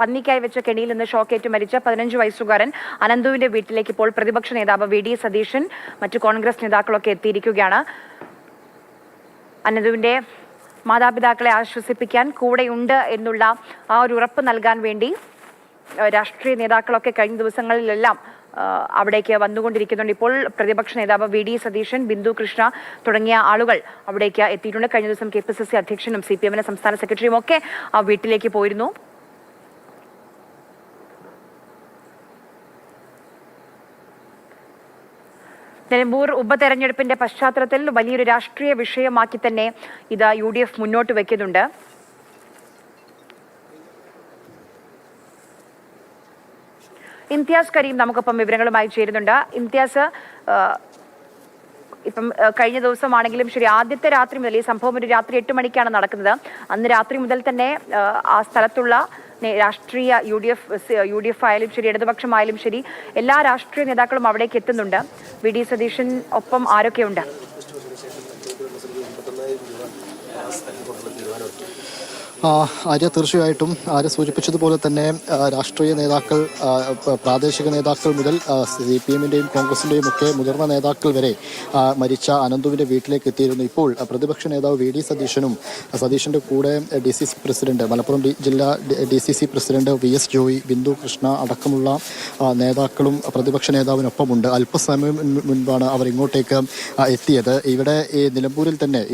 പന്നിക്കായി വെച്ച കെണിയിൽ നിന്ന് ഷോക്കേറ്റ് മരിച്ച പതിനഞ്ച് വയസ്സുകാരൻ അനന്തുവിന്റെ വീട്ടിലേക്ക് ഇപ്പോൾ പ്രതിപക്ഷ നേതാവ് വി. ഡി. സതീശൻ മറ്റു കോൺഗ്രസ് നേതാക്കളൊക്കെ എത്തിയിരിക്കുകയാണ്. അനന്തുവിന്റെ മാതാപിതാക്കളെ ആശ്വസിപ്പിക്കാൻ കൂടെയുണ്ട് എന്നുള്ള ആ ഒരു ഉറപ്പ് നൽകാൻ വേണ്ടി രാഷ്ട്രീയ നേതാക്കളൊക്കെ കഴിഞ്ഞ ദിവസങ്ങളിലെല്ലാം അവിടേക്ക് വന്നുകൊണ്ടിരിക്കുന്നുണ്ട്. ഇപ്പോൾ പ്രതിപക്ഷ നേതാവ് വി. ഡി. സതീശൻ ബിന്ദു കൃഷ്ണ തുടങ്ങിയ ആളുകൾ അവിടേക്ക് എത്തിയിട്ടുണ്ട്. കഴിഞ്ഞ ദിവസം കെ പി സി സി അധ്യക്ഷനും സി പി എമ്മിന്റെ സംസ്ഥാന സെക്രട്ടറിയും ഒക്കെ ആ വീട്ടിലേക്ക് പോയിരുന്നു. നിലമ്പൂർ ഉപതെരഞ്ഞെടുപ്പിന്റെ പശ്ചാത്തലത്തിൽ വലിയൊരു രാഷ്ട്രീയ വിഷയമാക്കി തന്നെ ഇത് യു ഡി എഫ് മുന്നോട്ട് വെക്കുന്നുണ്ട്. ഇംതിയാസ് കരീം നമുക്കൊപ്പം വിവരങ്ങളുമായി ചേരുന്നുണ്ട്. ഇംതിയാസ് ഇപ്പം കഴിഞ്ഞ ദിവസമാണെങ്കിലും ശരി ആദ്യത്തെ രാത്രി മുതൽ ഈ സംഭവം ഒരു രാത്രി എട്ട് മണിക്കാണ് നടക്കുന്നത്. അന്ന് രാത്രി മുതൽ തന്നെ ആ, സ്ഥലത്തുള്ള രാഷ്ട്രീയ U D F U D F ആയാലും ശരി ഇടതുപക്ഷമായാലും ശരി എല്ലാ രാഷ്ട്രീയ നേതാക്കളും അവിടേക്ക് എത്തുന്നുണ്ട്. വി ഡി സതീശൻ ഒപ്പം ആരൊക്കെയുണ്ട്? ആര്യ തീർച്ചയായിട്ടും ആര്യ സൂചിപ്പിച്ചതുപോലെ തന്നെ രാഷ്ട്രീയ നേതാക്കൾ പ്രാദേശിക നേതാക്കൾ മുതൽ സി പി എമ്മിന്റെയും കോൺഗ്രസിന്റെയും ഒക്കെ മുതിർന്ന നേതാക്കൾ വരെ മരിച്ച അനന്തുവിന്റെ വീട്ടിലേക്ക് എത്തിയിരുന്നു. ഇപ്പോൾ പ്രതിപക്ഷ നേതാവ് വി ഡി സതീശനും സതീശന്റെ കൂടെ D C C president Malappuram ജില്ലാ D C C president V S Joy Bindu Krishna അടക്കമുള്ള നേതാക്കളും പ്രതിപക്ഷ നേതാവിനൊപ്പമുണ്ട്. അല്പസമയം മുൻ- മുൻപാണ് അവർ ഇങ്ങോട്ടേക്ക് എത്തിയത്. ഇവിടെ ഈ നിലമ്പൂരിൽ തന്നെ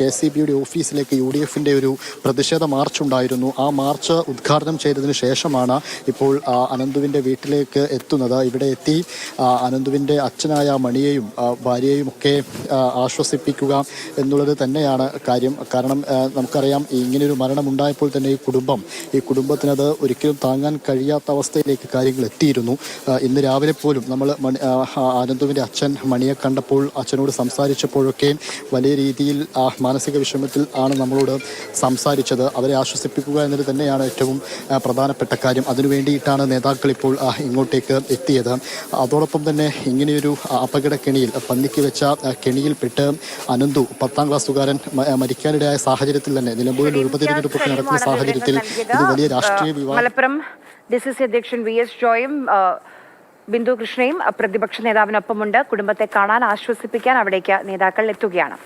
കെ സി ബിയുടെ ഓഫീസിലേക്ക് യു ഡി എഫിന്റെ ഒരു പ്രതിഷേധ മാർച്ച് ഉണ്ടായിരുന്നു. ആ മാർച്ച് ഉദ്ഘാടനം ചെയ്തതിന് ശേഷമാണ് ഇപ്പോൾ അനന്തുവിന്റെ വീട്ടിലേക്ക് എത്തുന്നത്. ഇവിടെ എത്തി അനന്തുവിന്റെ അച്ഛനായ മണിയെയും ഭാര്യയെയും ഒക്കെ ആശ്വസിപ്പിക്കുക എന്നുള്ളത് തന്നെയാണ് കാര്യം. കാരണം നമുക്കറിയാം ഇങ്ങനെയൊരു മരണമുണ്ടായപ്പോൾ തന്നെ ഈ കുടുംബം ഈ കുടുംബത്തിനത് ഒരിക്കലും താങ്ങാൻ കഴിയാത്ത അവസ്ഥയിലേക്ക് കാര്യങ്ങൾ എത്തിയിരുന്നു. ഇന്ന് രാവിലെ പോലും നമ്മൾ മണി അനന്തുവിന്റെ അച്ഛൻ മണിയെ കണ്ടപ്പോൾ അച്ഛനോട് സംസാരിച്ചപ്പോഴൊക്കെ വലിയ രീതിയിൽ ആ, മാനസിക വിഷമത്തിൽ ആണ് നമ്മളോട് സംസാരിച്ചത്. അവരെ ആശ്വസിപ്പിക്കുക എന്നത് തന്നെയാണ് ഏറ്റവും പ്രധാനപ്പെട്ട കാര്യം. അതിനു വേണ്ടിയിട്ടാണ് നേതാക്കൾ ഇപ്പോൾ ഇങ്ങോട്ടേക്ക് എത്തിയത്. അതോടൊപ്പം തന്നെ ഇങ്ങനെയൊരു അപകട കെണിയിൽ പന്നിക്ക് വെച്ച കെണിയിൽപ്പെട്ട് അനന്തു പത്താം ക്ലാസ്സുകാരൻ മരിക്കാനിടയായ സാഹചര്യത്തിൽ തന്നെ നിലമ്പൂരിൽ ഉപതെരഞ്ഞെടുപ്പൊക്കെ നടക്കുന്ന സാഹചര്യത്തിൽ ഇത് വലിയ രാഷ്ട്രീയ വിവാദം മലപ്പുറം ഡി സി സി അധ്യക്ഷൻ വി എസ് ജോയും ബിന്ദു കൃഷ്ണയും പ്രതിപക്ഷ നേതാവിനൊപ്പമുണ്ട്. കുടുംബത്തെ കാണാൻ ആശ്വസിപ്പിക്കാൻ അവിടേക്ക് നേതാക്കൾ എത്തുകയാണ്.